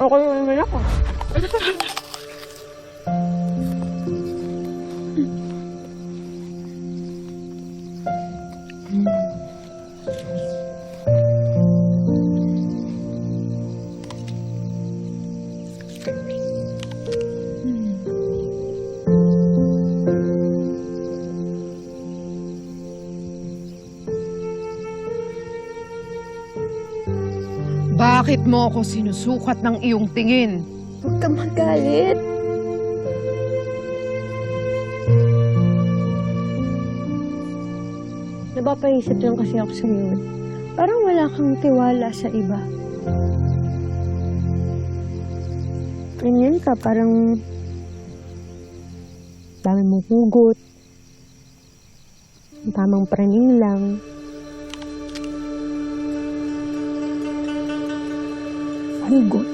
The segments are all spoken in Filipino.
Okay naman ako. Bakit mo ako sinusukat ng iyong tingin? Huwag ka magalit. Napapaisip lang kasi ako sa iyo. Parang wala kang tiwala sa iba. Ganyan ka, parang dami mong hugot. Ang Tamang praning lang. Hugot.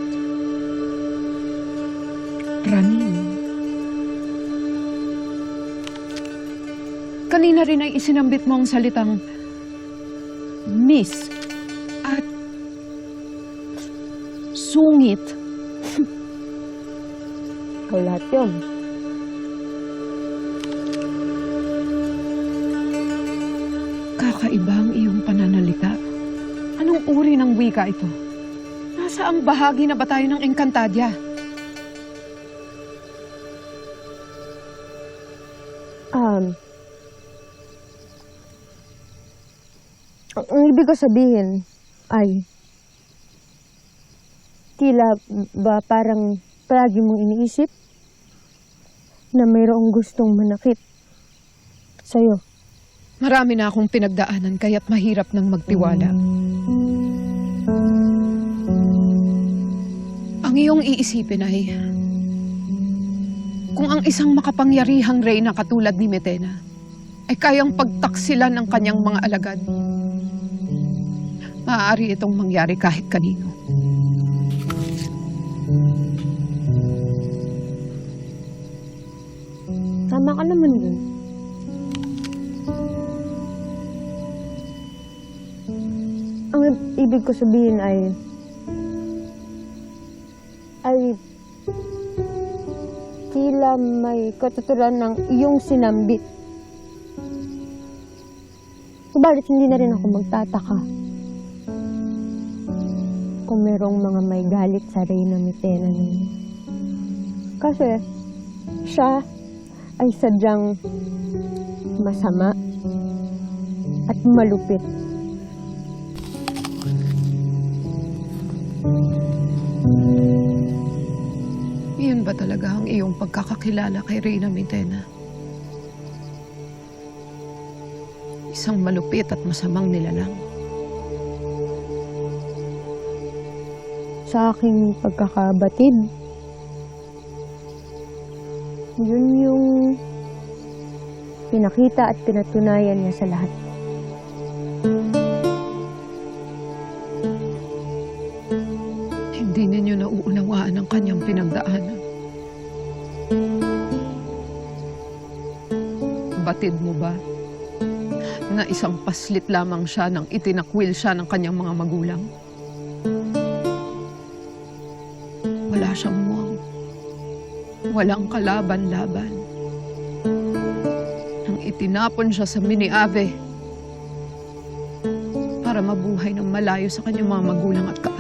Ranin. Kanina rin ay isinambit mo ang salitang miss at sungit. Ikaw lahat yun. Kakaiba ang iyong pananalita. Anong uri ng wika ito? Nasa ang bahagi na ba tayo ng Encantadia? Um, ang ang ibig ko sabihin ay tila ba parang palagi mong iniisip na mayroong gustong manakit sa'yo. Marami na akong pinagdaanan kaya't mahirap nang magtiwala. Ang iyong iisipin ay kung ang isang makapangyarihang reyna katulad ni Metena ay kayang pagtaksilan ng kanyang mga alagad, maaari itong mangyari kahit kanino. Tama ka naman dun. Ang ibig ko sabihin ay ay may katuturan ng iyong sinambit. Subalit hindi na rin ako magtataka kung merong mga may galit sa Reyna Mitena ninyo. Kasi siya ay sadyang masama at malupit. Ba talaga ang iyong pagkakakilala kay Reyna Mitena? Isang malupit at masamang nilalang. Sa aking pagkakabatid, yun yung pinakita at pinatunayan niya sa lahat. Hindi ninyo nauunawaan ang kanyang pinagdaanan. Batid mo ba na isang paslit lamang siya nang itinakwil siya ng kanyang mga magulang? Wala siyang muwang. Walang kalaban-laban. Nang itinapon siya sa mini-ave para mabuhay ng malayo sa kanyang mga magulang at kapatid.